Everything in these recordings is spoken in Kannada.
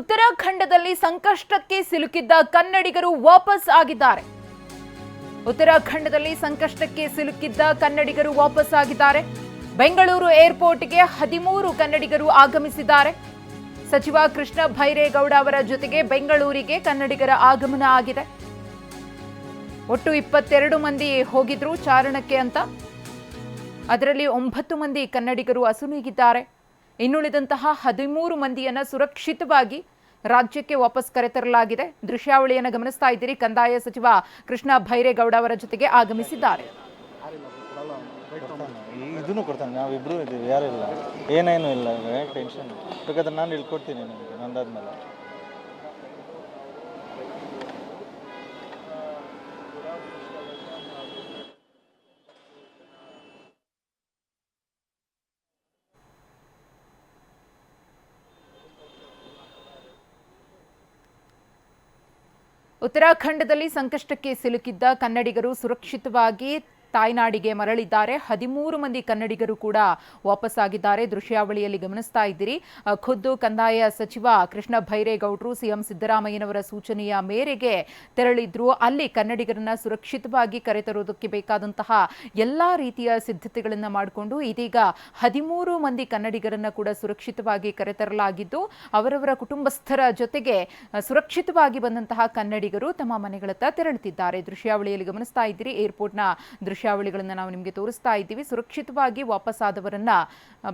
ಉತ್ತರಾಖಂಡದಲ್ಲಿ ಸಂಕಷ್ಟಕ್ಕೆ ಸಿಲುಕಿದ್ದ ಕನ್ನಡಿಗರು ವಾಪಸ್ ಆಗಿದ್ದಾರೆ. ಉತ್ತರಾಖಂಡದಲ್ಲಿ ಸಂಕಷ್ಟಕ್ಕೆ ಸಿಲುಕಿದ್ದ ಕನ್ನಡಿಗರು ವಾಪಸ್ ಆಗಿದ್ದಾರೆ. ಬೆಂಗಳೂರು ಏರ್ಪೋರ್ಟ್ಗೆ ಹದಿಮೂರು ಕನ್ನಡಿಗರು ಆಗಮಿಸಿದ್ದಾರೆ. ಸಚಿವ ಕೃಷ್ಣ ಭೈರೇಗೌಡ ಅವರ ಜೊತೆಗೆ ಬೆಂಗಳೂರಿಗೆ ಕನ್ನಡಿಗರ ಆಗಮನ ಆಗಿದೆ. ಒಟ್ಟು ಇಪ್ಪತ್ತೆರಡು ಮಂದಿ ಹೋಗಿದ್ರು ಚಾರಣಕ್ಕೆ ಅಂತ. ಅದರಲ್ಲಿ ಒಂಬತ್ತು ಮಂದಿ ಕನ್ನಡಿಗರು ಅಸುನೀಗಿದ್ದಾರೆ. ಇನ್ನುಳಿದಂತಹ ಹದಿಮೂರು ಮಂದಿಯನ್ನ ಸುರಕ್ಷಿತವಾಗಿ ರಾಜ್ಯಕ್ಕೆ ವಾಪಸ್ ಕರೆತರಲಾಗಿದೆ. ದೃಶ್ಯಾವಳಿಯನ್ನು ಗಮನಿಸ್ತಾ ಇದ್ದೀರಿ. ಕಂದಾಯ ಸಚಿವ ಕೃಷ್ಣ ಭೈರೇಗೌಡ ಅವರ ಜೊತೆಗೆ ಆಗಮಿಸಿದ್ದಾರೆ. ಇದನ್ನು ಕೊಡ್ತಾನೆ. ನಾವಿಬ್ರು ಇದ್ದೀವಿ. ಯಾರಿಲ್ಲ ಏನೇನು ಇಲ್ಲ. ಟೆನ್ಷನ್ ಬೇಕಾದ್ರೆ ನಾನು ಇಳ್ಕೊಡ್ತೀನಿ ನನಗೆ ನಂದಾದ್ಮೇಲೆ. ಉತ್ತರಾಖಂಡದಲ್ಲಿ ಸಂಕಷ್ಟಕ್ಕೆ ಸಿಲುಕಿದ್ದ ಕನ್ನಡಿಗರು ಸುರಕ್ಷಿತವಾಗಿ ತಾಯ್ನಾಡಿಗೆ ಮರಳಿದ್ದಾರೆ. ಹದಿಮೂರು ಮಂದಿ ಕನ್ನಡಿಗರು ಕೂಡ ವಾಪಸ್ಸಾಗಿದ್ದಾರೆ. ದೃಶ್ಯಾವಳಿಯಲ್ಲಿ ಗಮನಿಸ್ತಾ ಇದ್ದೀರಿ. ಖುದ್ದು ಕಂದಾಯ ಸಚಿವ ಕೃಷ್ಣ ಭೈರೇಗೌಡರು ಸಿಎಂ ಸಿದ್ದರಾಮಯ್ಯನವರ ಸೂಚನೆಯ ಮೇರೆಗೆ ತೆರಳಿದ್ರು. ಅಲ್ಲಿ ಕನ್ನಡಿಗರನ್ನ ಸುರಕ್ಷಿತವಾಗಿ ಕರೆತರೋದಕ್ಕೆ ಬೇಕಾದಂತಹ ಎಲ್ಲಾ ರೀತಿಯ ಸಿದ್ಧತೆಗಳನ್ನ ಮಾಡಿಕೊಂಡು ಇದೀಗ ಹದಿಮೂರು ಮಂದಿ ಕನ್ನಡಿಗರನ್ನ ಕೂಡ ಸುರಕ್ಷಿತವಾಗಿ ಕರೆತರಲಾಗಿದ್ದು, ಅವರವರ ಕುಟುಂಬಸ್ಥರ ಜೊತೆಗೆ ಸುರಕ್ಷಿತವಾಗಿ ಬಂದಂತಹ ಕನ್ನಡಿಗರು ತಮ್ಮ ಮನೆಗಳತ್ತ ತೆರಳುತ್ತಿದ್ದಾರೆ. ದೃಶ್ಯಾವಳಿಯಲ್ಲಿ ಗಮನಿಸ್ತಾ ಇದ್ದೀರಿ. ಏರ್ಪೋರ್ಟ್ನ ದೃಶ್ಯಾವಳಿಗಳನ್ನು ನಾವು ನಿಮಗೆ ತೋರಿಸ್ತಾ ಇದ್ದೀವಿ. ಸುರಕ್ಷಿತವಾಗಿ ವಾಪಸ್ಸಾದವರನ್ನು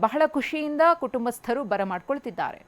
ಬಹಳ ಖುಷಿಯಿಂದ ಕುಟುಂಬಸ್ಥರು ಬರಮಾಡ್ಕೊಳ್ತಿದ್ದಾರೆ.